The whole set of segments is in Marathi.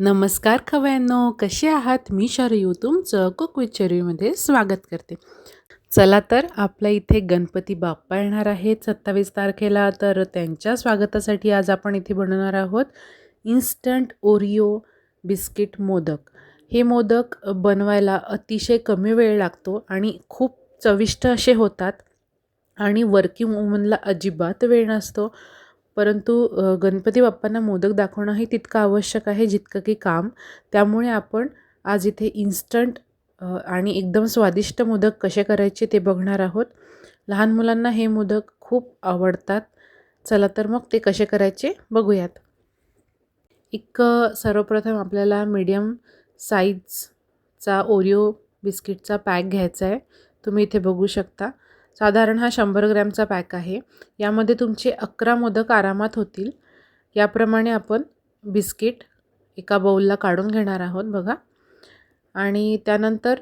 नमस्कार खवयांनो कसे आहात? मी शरयू तुमचं कुक विथ स्वागत करते. चला तर आपल्या इथे गणपती बाप्पा येणार आहेत सत्तावीस तारखेला तर त्यांच्या स्वागतासाठी आज आपण इथे बनवणार आहोत इन्स्टंट ओरिओ बिस्किट मोदक. हे मोदक बनवायला अतिशय कमी वेळ लागतो आणि खूप चविष्ट असे होतात आणि वर्किंग वुमनला अजिबात वेळ नसतो. परंतु गणपती बाप्पांना मोदक दाखवणंही तितकं आवश्यक आहे जितकं की काम. त्यामुळे आपण आज इथे इन्स्टंट आणि एकदम स्वादिष्ट मोदक कसे करायचे ते बघणार आहोत. लहान मुलांना हे मोदक खूप आवडतात. चला तर मग ते कसे करायचे बघूयात. एक सर्वप्रथम आपल्याला मीडियम साईजचा ओरिओ बिस्किटचा पॅक घ्यायचा आहे. तुम्ही इथे बघू शकता. साधारण हा शंभर ग्रॅमचा पॅक आहे. यामध्ये तुमचे अकरा मोदक आरामात होतील. याप्रमाणे आपण बिस्किट एका बाऊलला काढून घेणार आहोत बघा. आणि त्यानंतर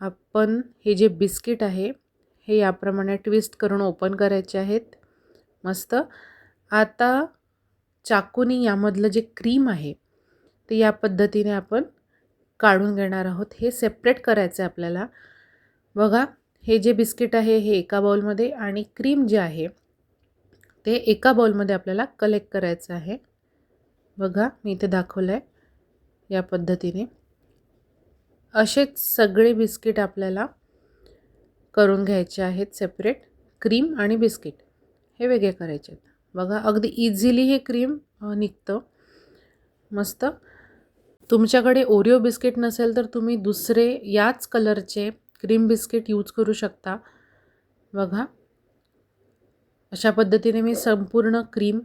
आपण हे जे बिस्किट आहे हे याप्रमाणे ट्विस्ट करून ओपन करायचे आहेत. मस्त. आता चाकूनी यामधलं जे क्रीम आहे ते या पद्धतीने आपण काढून घेणार आहोत. हे सेपरेट करायचं आहे आपल्याला. बघा. हे जे बिस्किट आहे हे एका बाउलमध्ये आणि क्रीम जे आहे ते एका बाउलमध्ये आपल्याला कलेक्ट करायचं आहे. बघा मी इथे दाखवलं आहे या पद्धतीने. असेच सगळे बिस्किट आपल्याला करून घ्यायचे आहेत सेपरेट क्रीम आणि बिस्किट. हे वेगळे करायचे आहेत. बघा अगदी इझिली हे क्रीम निघतं. मस्त. तुमच्याकडे ओरिओ बिस्किट नसेल तर तुम्ही दुसरे याच कलरचे क्रीम बिस्किट यूज करू शकता. बघा. अशा पद्धतीने मी संपूर्ण क्रीम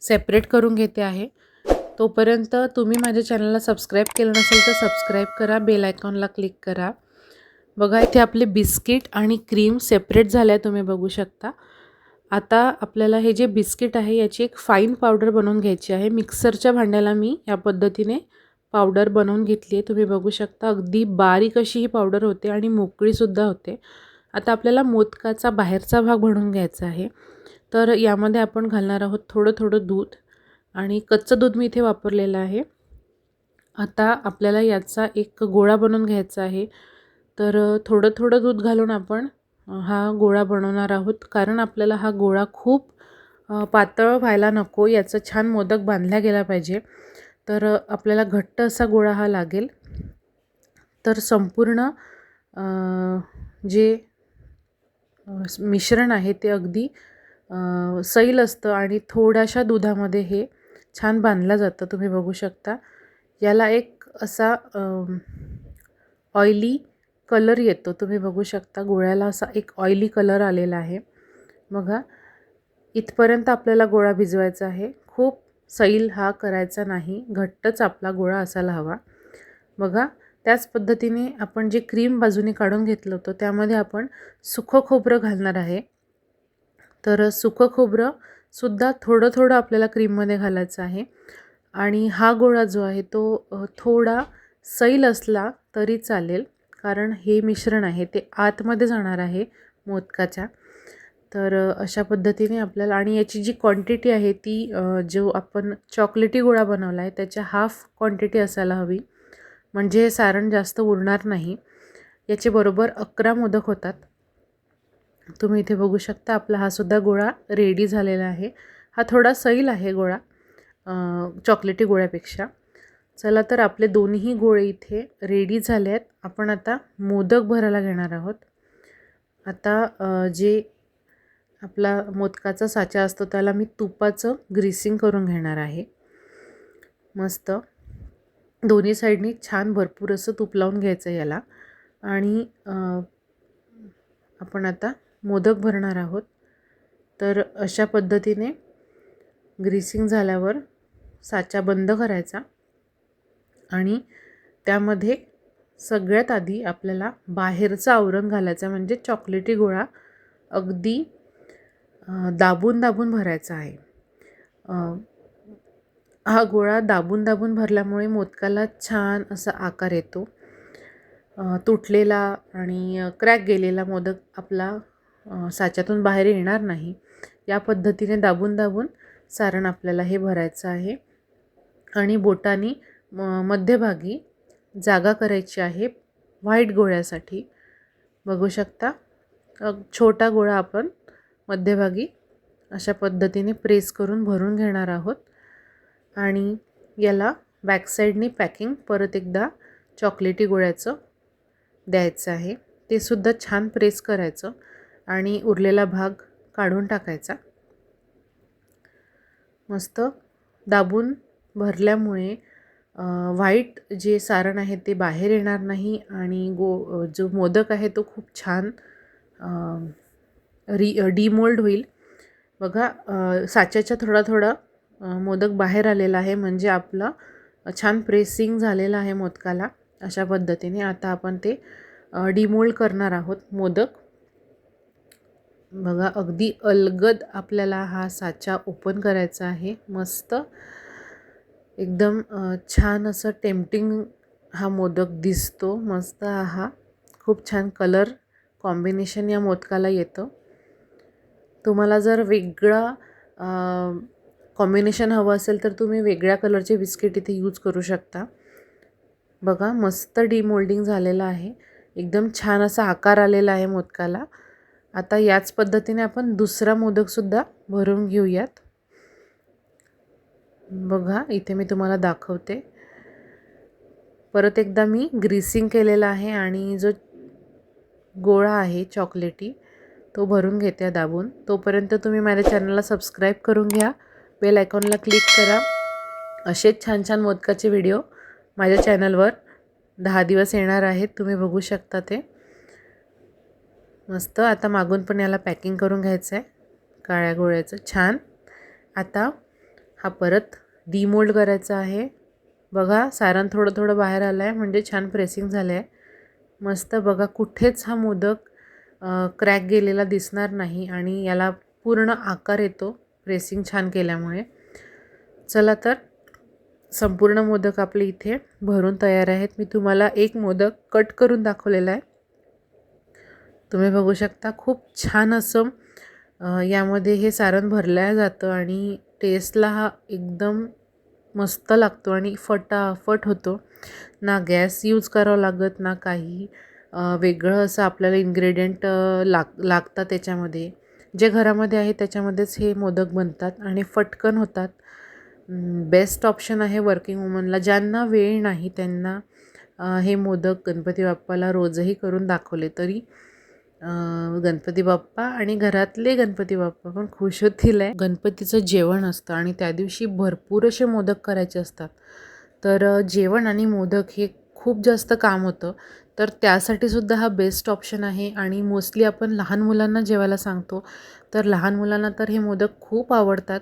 सेपरेट करून घेते आहे. तोपर्यंत तुम्ही माझ्या चॅनलला सबस्क्राईब केलं नसेल तर सबस्क्राईब करा बेल आयकॉनला क्लिक करा. बघा इथे आपले बिस्किट आणि क्रीम सेपरेट झाल्या तुम्ही बघू शकता. आता आपल्याला हे जे बिस्किट आहे याची एक फाईन पावडर बनवून घ्यायची आहे. मिक्सरच्या भांड्याला मी या पद्धतीने पावडर बनवून घेतली आहे. तुम्ही बघू शकता अगदी बारीक अशी ही पावडर होते आणि मोकळीसुद्धा होते. आता आपल्याला मोदकाचा बाहेरचा भाग बनवून घ्यायचा आहे. तर यामध्ये आपण घालणार आहोत थोडं थोडं दूध आणि कच्चं दूध मी इथे वापरलेलं आहे. आता आपल्याला याचा एक गोळा बनवून घ्यायचा आहे. तर थोडं थोडं दूध घालून आपण हा गोळा बनवणार आहोत. कारण आपल्याला हा गोळा खूप पातळ व्हायला नको. याचं छान मोदक बांधला गेला पाहिजे. तर आपल्याला घट्ट असा गोळा हा लागेल. तर संपूर्ण जे मिश्रण आहे ते अगदी सैल असतं आणि थोड्याशा दुधामध्ये हे छान बांधलं जातं तुम्ही बघू शकता. याला एक असा ऑइली कलर येतो तुम्ही बघू शकता. गोळ्याला असा एक ऑइली कलर आलेला आहे. बघा इथपर्यंत आपल्याला गोळा भिजवायचा आहे. खूप सैल हा करायचा नाही घट्टच आपला गोळा असायला हवा. बघा त्याच पद्धतीने आपण जे क्रीम बाजूने काढून घेतलं होतं त्यामध्ये आपण सुखं खोबरं घालणार आहे. तर सुखं खोबरं सुद्धा थोडं थोडं आपल्याला क्रीममध्ये घालायचं आहे. आणि हा गोळा जो आहे तो थोडा सैल असला तरी चालेल कारण हे मिश्रण आहे ते आतमध्ये जाणार आहे मोदकाच्या. तर अशा पद्धतीने आपल्याला आणि याची जी क्वांटिटी आहे ती जो आपण चॉकलेटी गोळा बनवला आहे त्याच्या हाफ क्वांटिटी असायला हवी. म्हणजे हे सारण जास्त उरणार नाही. याचे बरोबर अकरा मोदक होतात. तुम्ही इथे बघू शकता आपला हा सुद्धा गोळा रेडी झालेला आहे. हा थोडा सैल आहे गोळा चॉकलेटी गोळ्यापेक्षा. चला तर आपले दोन्ही गोळे इथे रेडी झाले आहेत आपण आता मोदक भरायला घेणार आहोत. आता जे आपला मोदकाचा साचा असतो त्याला मी तुपाचं ग्रीसिंग करून घेणार आहे. मस्त. दोन्ही साईडनी छान भरपूर असं तूप लावून घ्यायचं याला. आणि आपण आता मोदक भरणार आहोत. तर अशा पद्धतीने ग्रीसिंग झाल्यावर साचा बंद करायचा. आणि त्यामध्ये सगळ्यात आधी आपल्याला बाहेरचं आवरण घालायचं म्हणजे चॉकलेटी गोळा. अगदी दाबून दाबून भरायचा आहे. हा गोळा दाबून दाबून भरल्यामुळे मोदकाला छान असा आकार येतो. तुटलेला आणि क्रॅक गेलेला मोदक आपला साच्यातून बाहेर येणार नाही. या पद्धतीने दाबून दाबून सारण आपल्याला हे भरायचं आहे. आणि बोटानी म मध्यभागी जागा करायची आहे व्हाईट गोळ्यासाठी. बघू शकता. छोटा गोळा आपण मध्यभागी अशा पद्धतीने प्रेस करून भरून घेणार आहोत. आणि याला बॅकसाईडनी पॅकिंग परत एकदा चॉकलेटी गोळ्याचं द्यायचं आहे. ते सुद्धा छान प्रेस करायचं आणि उरलेला भाग काढून टाकायचा. मस्त दाबून भरल्यामुळे व्हाईट जे सारण आहे ते बाहेर येणार नाही आणि गो जो मोदक आहे तो खूप छान री डिमोल्ड होईल. बघा साच्याच्या थोडा थोडा मोदक बाहेर आलेला आहे. म्हणजे आपलं छान प्रेसिंग झालेलं आहे मोदकाला अशा पद्धतीने. आता आपण ते डिमोल्ड करणार आहोत मोदक. बघा अगदी अलगद आपल्याला हा साचा ओपन करायचा आहे. मस्त. एकदम छान असं टेम्पटिंग हा मोदक दिसतो. मस्त हा. खूप छान कलर कॉम्बिनेशन या मोदकाला येतं. तुम्हाला जर वेगळा कॉम्बिनेशन हवं असेल तर तुम्ही वेगळ्या कलरचे बिस्किट इथे यूज करू शकता. बघा मस्त डीमोल्डिंग झालेलं आहे. एकदम छान असा आकार आलेला आहे मोदकाला. आता याच पद्धतीने आपण दुसरा मोदकसुद्धा भरून घेऊयात. बघा इथे मी तुम्हाला दाखवते. परत एकदा मी ग्रीसिंग केलेला आहे आणि जो गोळा आहे चॉकलेटी तो भरून घेते दाबून. तोपर्यंत तुम्ही माझ्या चॅनलला सबस्क्राईब करून घ्या. बेल आयकॉनला क्लिक करा. असेच छान छान मोदकाचे व्हिडिओ माझ्या चॅनलवर दहा दिवस येणार आहेत. तुम्ही बघू शकता ते. मस्त. आता मागून पण याला पॅकिंग करून घ्यायचं आहे काळ्या गोळ्याचं. छान. आता हा परत डिमोल्ड करायचा आहे. बघा सारण थोडं थोडं बाहेर आलं आहे म्हणजे छान प्रेसिंग झालं आहे मस्त बघा कुठेच हा मोदक क्रॅक गेलेला दिसणार नाही आणि याला पूर्ण आकार येतो प्रेसिंग छान केल्यामुळे. चला तर संपूर्ण मोदक आपले इथे भरून तयार आहेत. मी तुम्हाला एक मोदक कट करून दाखवलेला आहे. तुम्ही बघू शकता खूप छान असं यामध्ये हे सारण भरलं जातं आणि टेस्टला हा एकदम मस्त लागतो आणि फटाफट होतो. ना गॅस यूज करावं लागत ना काही. वेगळं असं आपल्याला इन्ग्रेडियंट लाग लागतात त्याच्यामध्ये. जे घरामध्ये आहे त्याच्यामध्येच हे मोदक बनतात आणि फटकन होतात. बेस्ट ऑप्शन आहे वर्किंग वुमनला ज्यांना वेळ नाही त्यांना हे मोदक गणपती बाप्पाला रोजही करून दाखवले तरी गणपती बाप्पा आणि घरातले गणपती बाप्पा पण खुश होतील आहे. गणपतीचं जेवण असतं आणि त्या दिवशी भरपूर असे मोदक करायचे असतात. तर जेवण आणि मोदक हे खूप जास्त काम होतं. तर त्यासाठी सुद्धा हा बेस्ट ऑप्शन आहे. आणि मोस्टली आपण लहान मुलांना जेवायला सांगतो तर लहान मुलांना तर हे मोदक खूप आवडतात.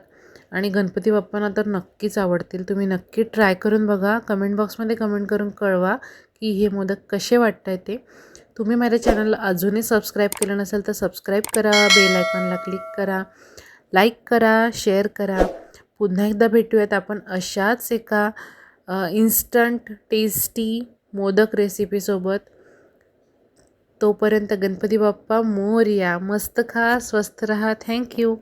आणि गणपती बाप्पांना तर नक्कीच आवडतील. तुम्ही नक्की ट्राय करून बघा. कमेंट बॉक्समध्ये कमेंट करून कळवा की हे मोदक कसे वाटत आहे ते. तुम्ही माझ्या चॅनलला अजूनही सबस्क्राईब केलं नसेल तर सबस्क्राईब करा. बेल आयकॉनला क्लिक करा. लाईक करा शेअर करा. पुन्हा एकदा भेटूयात आपण अशाच एका इन्स्टंट टेस्टी मोदक रेसिपीसोबत तोपर्यंत गणपती बाप्पा मोरया मस्त खा स्वस्त रहा. थँक्यू